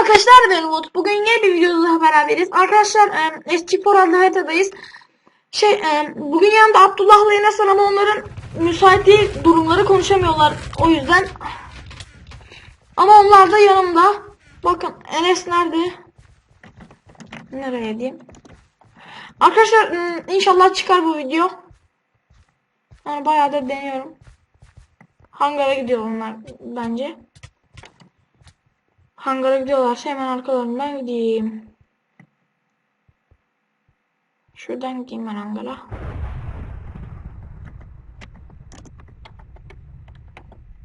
arkadaşlar ben Umut. Bugün yeni bir videoda daha beraberiz. Arkadaşlar eski adlı haritadayız. Şey bugün yanında Abdullah'la Enes var ama onların müsait değil durumları konuşamıyorlar. O yüzden ama onlar da yanımda. Bakın Enes nerede? Nereye diyeyim? Arkadaşlar inşallah çıkar bu video. Yani bayağı da deniyorum. Hangara gidiyor onlar bence. Hangara gidiyorlarsa hemen arkalarından gideyim. Şuradan gideyim ben hangara.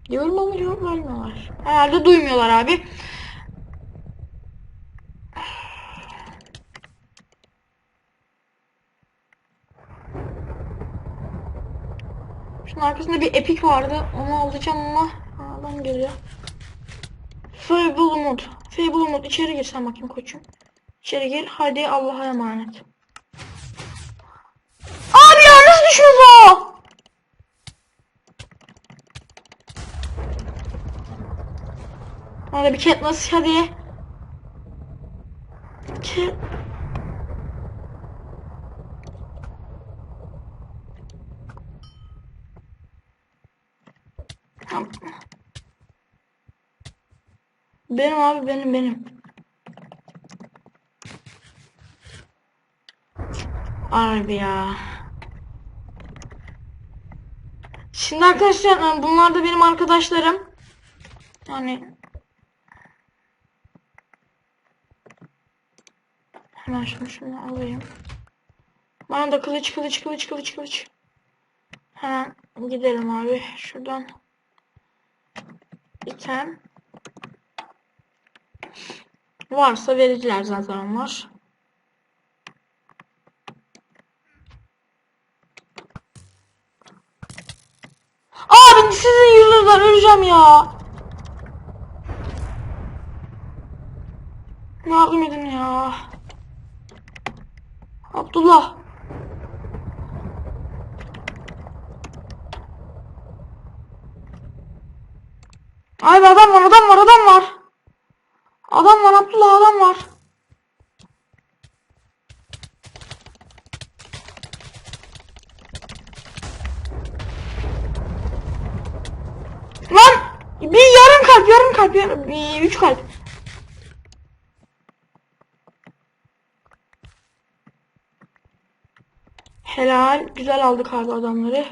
Diyorum ama cevap vermiyorlar. Herhalde duymuyorlar abi. Şunun arkasında bir epik vardı. Onu alacağım ama adam geliyor. Fable Umut. Fable Umut içeri gir sen bakayım koçum. İçeri gir. Hadi Allah'a emanet. Abi ya nasıl düşüyoruz o? Hadi bir Katniss hadi. Cat... Tamam. Benim abi benim benim. Harbi ya. Şimdi arkadaşlar bunlar da benim arkadaşlarım. Yani hemen şunu şunu alayım. Bana da kılıç kılıç kılıç kılıç kılıç. Hemen gidelim abi şuradan. İtem. Varsa vericiler zaten onlar. Abi sizin yüzünüzden öleceğim ya. Yardım edin ya. Abdullah. Abi adam var adam var adam var. Adam var Abdullah adam var. Lan bir yarım kalp yarım kalp yarım, bir, üç kalp. Helal güzel aldık abi adamları.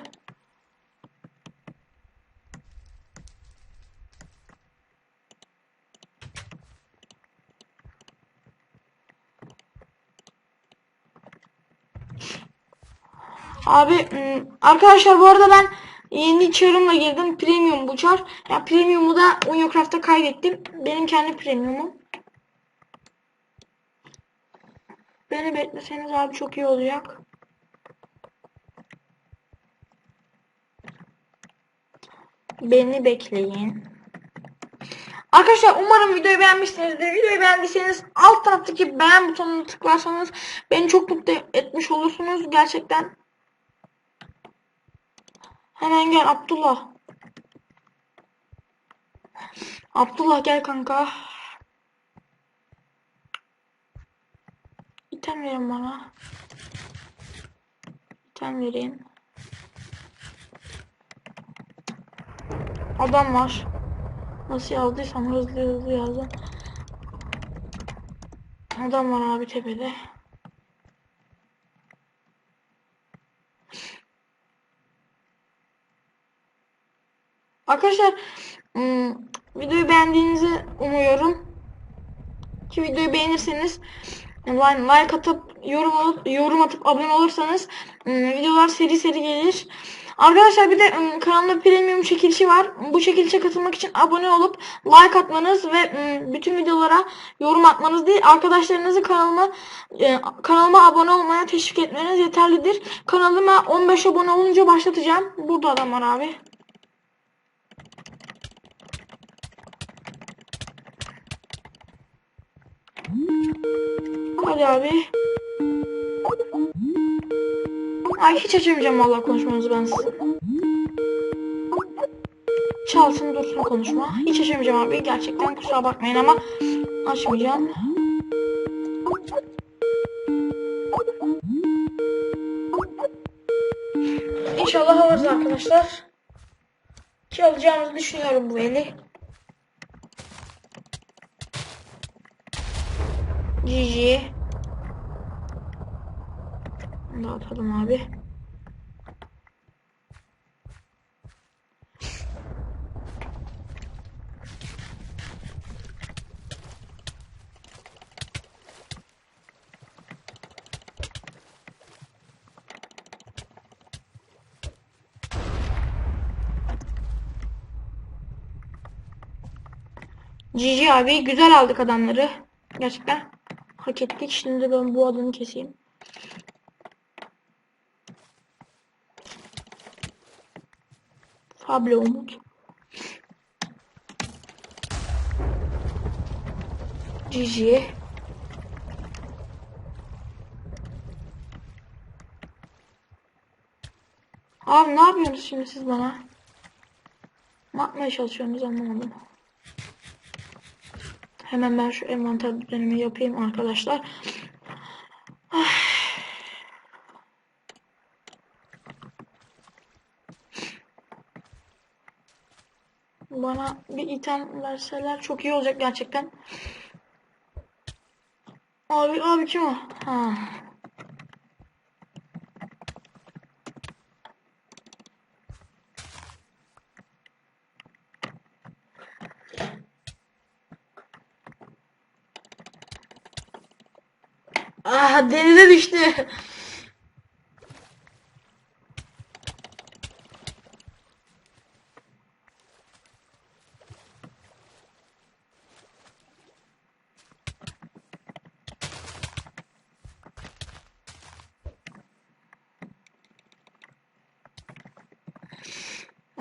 Abi arkadaşlar bu arada ben yeni çarımla girdim. Premium bu çar. Ya premium'u da Unyocraft'ta kaydettim. Benim kendi premium'um. Beni bekleseniz abi çok iyi olacak. Beni bekleyin. Arkadaşlar umarım videoyu beğenmişsinizdir. Videoyu beğendiyseniz alt taraftaki beğen butonuna tıklarsanız beni çok mutlu etmiş olursunuz. Gerçekten Hemen gel Abdullah. Abdullah gel kanka. İtem verin bana. İtem verin. Adam var. Nasıl yazdıysam hızlı hızlı yazdım. Adam var abi tepede. Arkadaşlar videoyu beğendiğinizi umuyorum. Ki videoyu beğenirseniz like, atıp yorum alıp, yorum atıp abone olursanız videolar seri seri gelir. Arkadaşlar bir de ım, kanalımda premium çekilişi var. Bu çekilişe katılmak için abone olup like atmanız ve bütün videolara yorum atmanız değil arkadaşlarınızı kanalıma e, kanalıma abone olmaya teşvik etmeniz yeterlidir. Kanalıma 15 abone olunca başlatacağım. Burada adam var abi. Hadi abi. Ay hiç açamayacağım vallahi konuşmanızı ben size. Çalsın dursun konuşma. Hiç açamayacağım abi. Gerçekten kusura bakmayın ama Açmayacağım. İnşallah alırız arkadaşlar. Ki alacağımızı düşünüyorum bu eli. GG. Dağıtalım abi. GG abi güzel aldık adamları. Gerçekten hak ettik. Şimdi ben bu adamı keseyim. Fablo Umut. GG. Abi ne yapıyorsunuz şimdi siz bana? Ne yapmaya çalışıyorsunuz anlamadım. Hemen ben şu envanter düzenimi yapayım arkadaşlar. Bana bir item verseler çok iyi olacak gerçekten. Abi abi kim o? Ha. Ah denize düştü.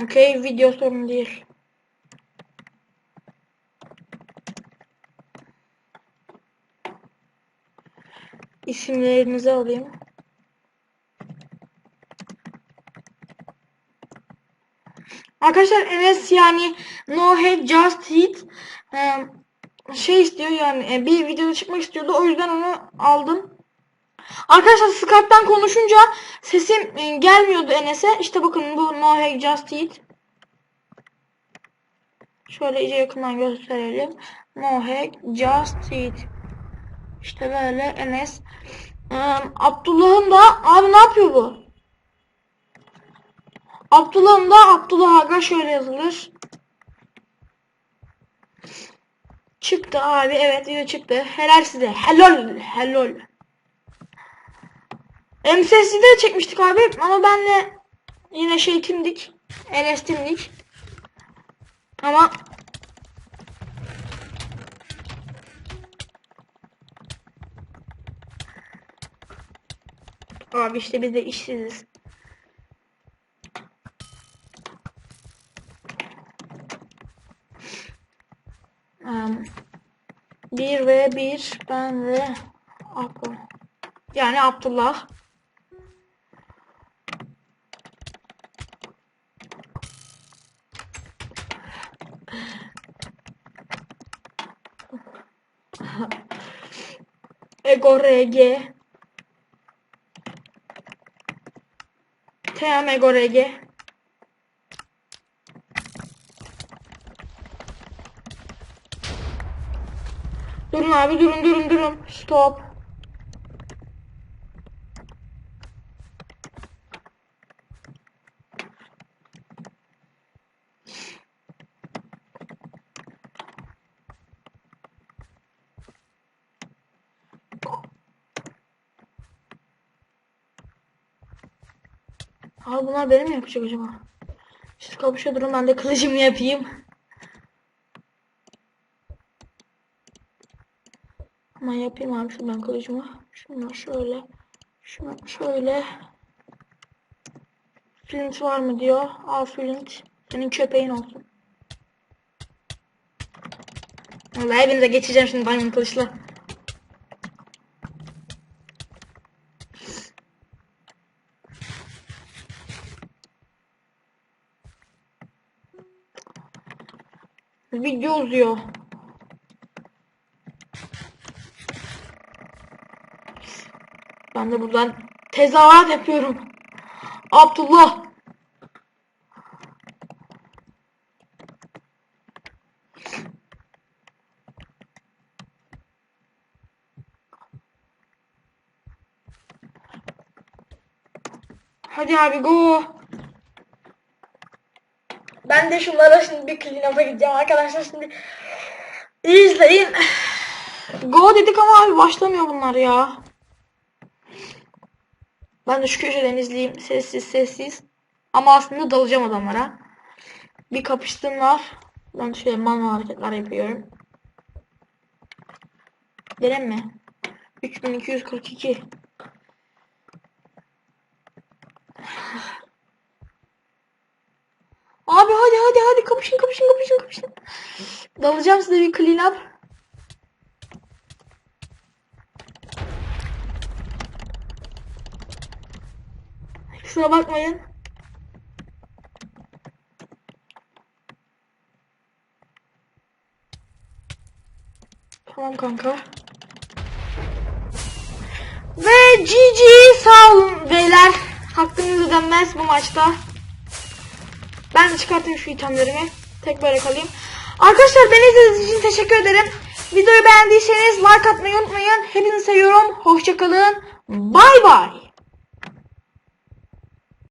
Okey video sorun değil. İsimlerinizi alayım. Arkadaşlar Enes yani No Hate Just Hit şey istiyor yani e, bir videoda çıkmak istiyordu. O yüzden onu aldım. Arkadaşlar Skype'tan konuşunca sesim e, gelmiyordu Enes'e. İşte bakın bu No Hate Just Hit. Şöyle iyice yakından gösterelim. No Hate Just Hit. İşte böyle Enes. Ee, Abdullah'ın da abi ne yapıyor bu? Abdullah'ın da Abdullah Aga şöyle yazılır. Çıktı abi evet video çıktı. Helal size. Helal. Helal. MSS'de çekmiştik abi ama benle yine şey timdik. Enes timdik. Ama Abi işte biz de işsiziz. Um, 1 ve 1 ben ve Abdullah. Yani Abdullah. Ego RG. TM Ego. Durun abi durun durun durun. Stop. Abi bunlar benim mi yapacak acaba? Siz kapışa durun ben de kılıcımı yapayım. Ama yapayım abi şuradan kılıcımı. Şunu şöyle. Şunu şöyle. Flint var mı diyor. Al flint. Senin köpeğin olsun. Vallahi hepinize geçeceğim şimdi diamond kılıçla. video uzuyor. Ben de buradan tezahürat yapıyorum. Abdullah. Hadi abi go. Ben de şunlara şimdi bir clean up'a gideceğim arkadaşlar şimdi. İzleyin. Go dedik ama abi başlamıyor bunlar ya. Ben de şu köşeden izleyeyim. Sessiz sessiz. Ama aslında dalacağım adamlara. Bir kapıştımlar. Ben şöyle manuel hareketler yapıyorum. Gelin mi? 3242. Hadi hadi hadi kapışın kapışın kapışın kapışın. Dalacağım size bir clean up. Kusura bakmayın. Tamam kanka. Ve GG sağ olun beyler. Hakkınız ödenmez bu maçta. Ben de çıkartayım şu itemlerimi. Tek böyle kalayım. Arkadaşlar beni izlediğiniz için teşekkür ederim. Videoyu beğendiyseniz like atmayı unutmayın. Hepinizi seviyorum. Hoşçakalın. Bay bay.